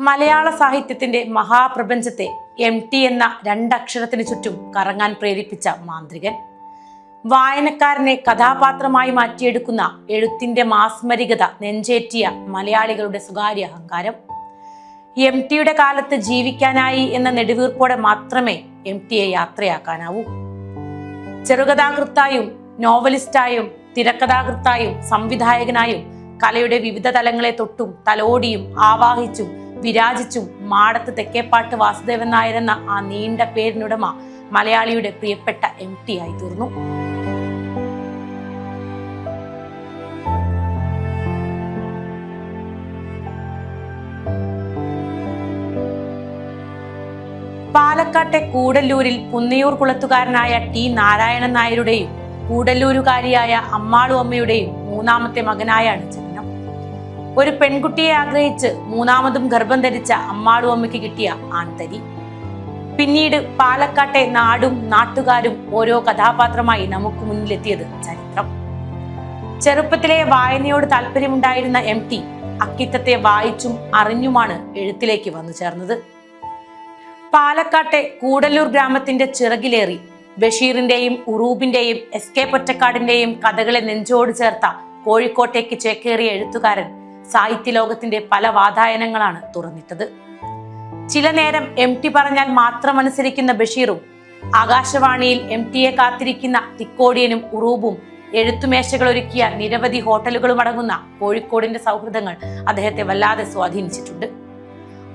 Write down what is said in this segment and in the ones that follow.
മലയാള സാഹിത്യത്തിന്റെ മഹാപ്രപഞ്ചത്തെ M T എന്ന രണ്ടക്ഷരത്തിന് ചുറ്റും കറങ്ങാൻ പ്രേരിപ്പിച്ച മാന്ത്രികൻ. വായനക്കാരനെ കഥാപാത്രമായി മാറ്റിയെടുക്കുന്ന എഴുത്തിന്റെ മാസ്മരികത നെഞ്ചേറ്റിയ മലയാളികളുടെ സ്വകാര്യ അഹങ്കാരം. എം ടിയുടെ കാലത്ത് ജീവിക്കാനായി എന്ന നെടുവീർപ്പോടെ മാത്രമേ എം ടിയെ യാത്രയാക്കാനാവൂ. ചെറുകഥാകൃത്തായും നോവലിസ്റ്റായും തിരക്കഥാകൃത്തായും സംവിധായകനായും കലയുടെ വിവിധ തലങ്ങളെ തൊട്ടും തലോടിയും ആവാഹിച്ചും വിരാജിച്ചും മാടത്ത് തെക്കേപ്പാട്ട് വാസുദേവൻ നായരെന്ന ആ നീണ്ട പേരിനുടമ മലയാളിയുടെ പ്രിയപ്പെട്ട എം ടി ആയി തീർന്നു. പാലക്കാട്ടെ കൂടല്ലൂരിൽ പുന്നയൂർ കുളത്തുകാരനായ ടി നാരായണൻ നായരുടെയും കൂടല്ലൂരുകാരിയായ അമ്മാളു അമ്മയുടെയും മൂന്നാമത്തെ മകനായാണ് ഒരു പെൺകുട്ടിയെ ആഗ്രഹിച്ച് മൂന്നാമതും ഗർഭം ധരിച്ച അമ്മാടും അമ്മയ്ക്ക് കിട്ടിയ ആന്തരി പിന്നീട് പാലക്കാട്ടെ നാടും നാട്ടുകാരും ഓരോ കഥാപാത്രമായി നമുക്ക് മുന്നിലെത്തിയത് ചരിത്രം. ചെറുപ്പത്തിലെ വായനയോട് താല്പര്യമുണ്ടായിരുന്ന എം ടി അക്കിത്തത്തെ വായിച്ചും അറിഞ്ഞുമാണ് എഴുത്തിലേക്ക് വന്നു ചേർന്നത്. പാലക്കാട്ടെ കൂടല്ലൂർ ഗ്രാമത്തിന്റെ ചിറകിലേറി ബഷീറിന്റെയും ഉറൂബിന്റെയും എസ് കെ പൊറ്റക്കാടിന്റെയും കഥകളെ നെഞ്ചോട് ചേർത്ത കോഴിക്കോട്ടേക്ക് ചേക്കേറിയ എഴുത്തുകാരൻ സാഹിത്യ ലോകത്തിന്റെ പല വാതായനങ്ങളാണ് തുറന്നിട്ടത്. ചില നേരം എം ടി പറഞ്ഞാൽ മാത്രം അനുസരിക്കുന്ന ബഷീറും ആകാശവാണിയിൽ എം ടിയെ കാത്തിരിക്കുന്ന തിക്കോടിയനും ഉറൂബും എഴുത്തുമേശകൾ ഒരുക്കിയ നിരവധി ഹോട്ടലുകളും അടങ്ങുന്ന കോഴിക്കോടിന്റെ സൗഹൃദങ്ങൾ അദ്ദേഹത്തെ വല്ലാതെ സ്വാധീനിച്ചിട്ടുണ്ട്.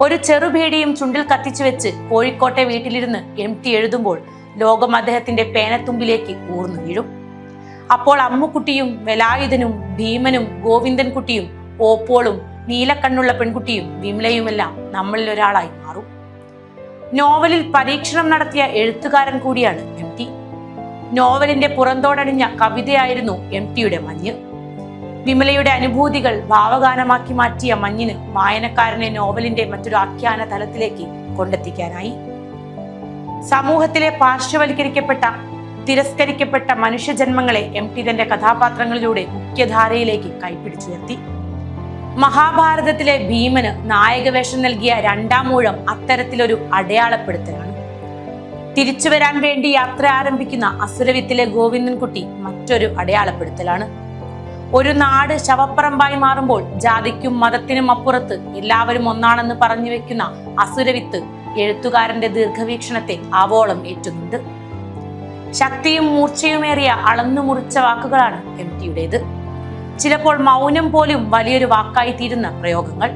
ഒരു ചെറുഭീടിയും ചുണ്ടിൽ കത്തിച്ചു വെച്ച് കോഴിക്കോട്ടെ വീട്ടിലിരുന്ന് എം ടി എഴുതുമ്പോൾ ലോകം അദ്ദേഹത്തിന്റെ പേനത്തുമ്പിലേക്ക് ഊർന്നു വീഴും. അപ്പോൾ അമ്മുക്കുട്ടിയും വെലായുധനും ഭീമനും ഗോവിന്ദൻകുട്ടിയും ഓപ്പോളും നീലക്കണ്ണുള്ള പെൺകുട്ടിയും വിമലയുമെല്ലാം നമ്മളിൽ ഒരാളായി മാറും. നോവലിൽ പരീക്ഷണം നടത്തിയ എഴുത്തുകാരൻ കൂടിയാണ് എം ടി. നോവലിന്റെ പുറന്തോടണിഞ്ഞ കവിതയായിരുന്നു എം ടിയുടെ മഞ്ഞ്. വിമലയുടെ അനുഭൂതികൾ ഭാവഗാനമാക്കി മാറ്റിയ മഞ്ഞിന് വായനക്കാരനെ നോവലിന്റെ മറ്റൊരു ആഖ്യാന തലത്തിലേക്ക് കൊണ്ടെത്തിക്കാനായി. സമൂഹത്തിലെ പാർശ്വവൽക്കരിക്കപ്പെട്ട തിരസ്കരിക്കപ്പെട്ട മനുഷ്യജന്മങ്ങളെ എം ടി തന്റെ കഥാപാത്രങ്ങളിലൂടെ മുഖ്യധാരയിലേക്ക് കൈപ്പിടിച്ചുയർത്തി മഹാഭാരതത്തിലെ ഭീമന് നായകവേഷം നൽകിയ രണ്ടാം മൂഴം അത്തരത്തിലൊരു അടയാളപ്പെടുത്തലാണ്. തിരിച്ചു വരാൻ വേണ്ടി യാത്ര ആരംഭിക്കുന്ന അസുരവിത്തിലെ ഗോവിന്ദൻകുട്ടി മറ്റൊരു അടയാളപ്പെടുത്തലാണ്. ഒരു നാട് ശവപ്പറമ്പായി മാറുമ്പോൾ ജാതിക്കും മതത്തിനും അപ്പുറത്ത് എല്ലാവരും ഒന്നാണെന്ന് പറഞ്ഞു വെക്കുന്ന അസുരവിത്ത് എഴുത്തുകാരന്റെ ദീർഘവീക്ഷണത്തെ ആവോളം ഏറ്റുന്നുണ്ട്. ശക്തിയും മൂർച്ചയുമേറിയ അളന്നു മുറിച്ച വാക്കുകളാണ് എം ടിയുടേത്. ചിലപ്പോൾ മൗനം പോലും വലിയൊരു വാക്കായി തീരുന്ന പ്രയോഗങ്ങൾ.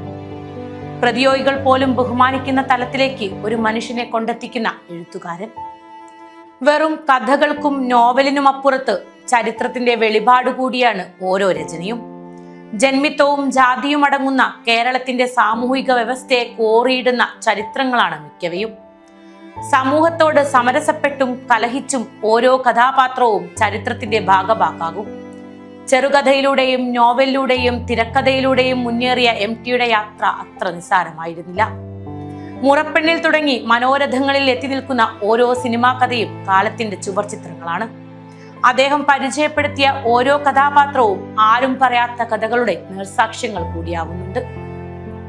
പ്രതിയോഗികൾ പോലും ബഹുമാനിക്കുന്ന തലത്തിലേക്ക് ഒരു മനുഷ്യനെ കൊണ്ടെത്തിക്കുന്ന എഴുത്തുകാരൻ. വെറും കഥകൾക്കും നോവലിനും അപ്പുറത്ത് ചരിത്രത്തിന്റെ വെളിപാട് കൂടിയാണ് ഓരോ രചനയും. ജന്മിത്വവും ജാതിയും അടങ്ങുന്ന കേരളത്തിന്റെ സാമൂഹിക വ്യവസ്ഥയെ കോറിയിടുന്ന ചരിത്രങ്ങളാണ് മിക്കവയും. സമൂഹത്തോട് സമരസപ്പെട്ടും കലഹിച്ചും ഓരോ കഥാപാത്രവും ചരിത്രത്തിന്റെ ഭാഗഭാക്കാകും. ചെറുകഥയിലൂടെയും നോവലിലൂടെയും തിരക്കഥയിലൂടെയും മുന്നേറിയ എം ടിയുടെ യാത്ര അത്ര നിസ്സാരമായിരുന്നില്ല. മുറപ്പെണ്ണിൽ തുടങ്ങി മനോരഥങ്ങളിൽ എത്തി നിൽക്കുന്ന ഓരോ സിനിമാ കഥയും കാലത്തിന്റെ ചുവർചിത്രങ്ങളാണ് അദ്ദേഹം പരിചയപ്പെടുത്തിയ ഓരോ കഥാപാത്രവും ആരും പറയാത്ത കഥകളുടെ നേർസാക്ഷ്യങ്ങൾ കൂടിയാവുന്നുണ്ട്.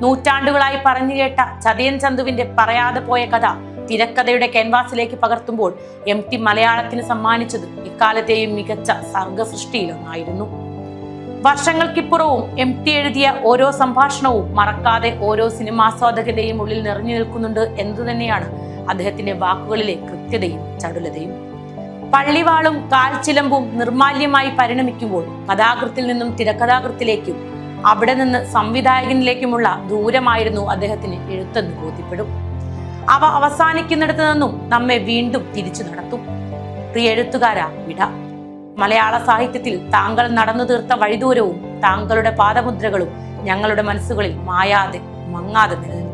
നൂറ്റാണ്ടുകളായി പറഞ്ഞു കേട്ട ചതയൻ ചന്തുവിന്റെ പറയാതെ പോയ കഥ തിരക്കഥയുടെ ക്യാൻവാസിലേക്ക് പകർത്തുമ്പോൾ എം ടി മലയാളത്തിന് സമ്മാനിച്ചത് എക്കാലത്തെയും മികച്ച സർഗസൃഷ്ടിയിലൊന്നായിരുന്നു. വർഷങ്ങൾക്കിപ്പുറവും എം ടി എഴുതിയ ഓരോ സംഭാഷണവും മറക്കാതെ ഓരോ സിനിമാസ്വാദകന്റെയും ഉള്ളിൽ നിറഞ്ഞു നിൽക്കുന്നുണ്ട് എന്നു തന്നെയാണ് അദ്ദേഹത്തിന്റെ വാക്കുകളിലെ കൃത്യതയും ചടുലതയും. പള്ളിവാളും കാൽച്ചിലമ്പും നിർമാല്യമായി പരിണമിക്കുമ്പോൾ കഥാകൃത്തിൽ നിന്നും തിരക്കഥാകൃത്തിലേക്കും അവിടെ നിന്ന് സംവിധായകനിലേക്കുമുള്ള ദൂരമായിരുന്നു അദ്ദേഹത്തിന് എഴുത്തെന്ന് ബോധ്യപ്പെടും. അവ അവസാനിക്കുന്നിടത്ത് നിന്നും നമ്മെ വീണ്ടും തിരിച്ചു നടത്തും. പ്രിയ എഴുത്തുകാരാ വിട. മലയാള സാഹിത്യത്തിൽ താങ്കൾ നടന്നു തീർത്ത വഴിദൂരവും താങ്കളുടെ പാദമുദ്രകളും ഞങ്ങളുടെ മനസ്സുകളിൽ മായാതെ മങ്ങാതെ നിലനിൽക്കും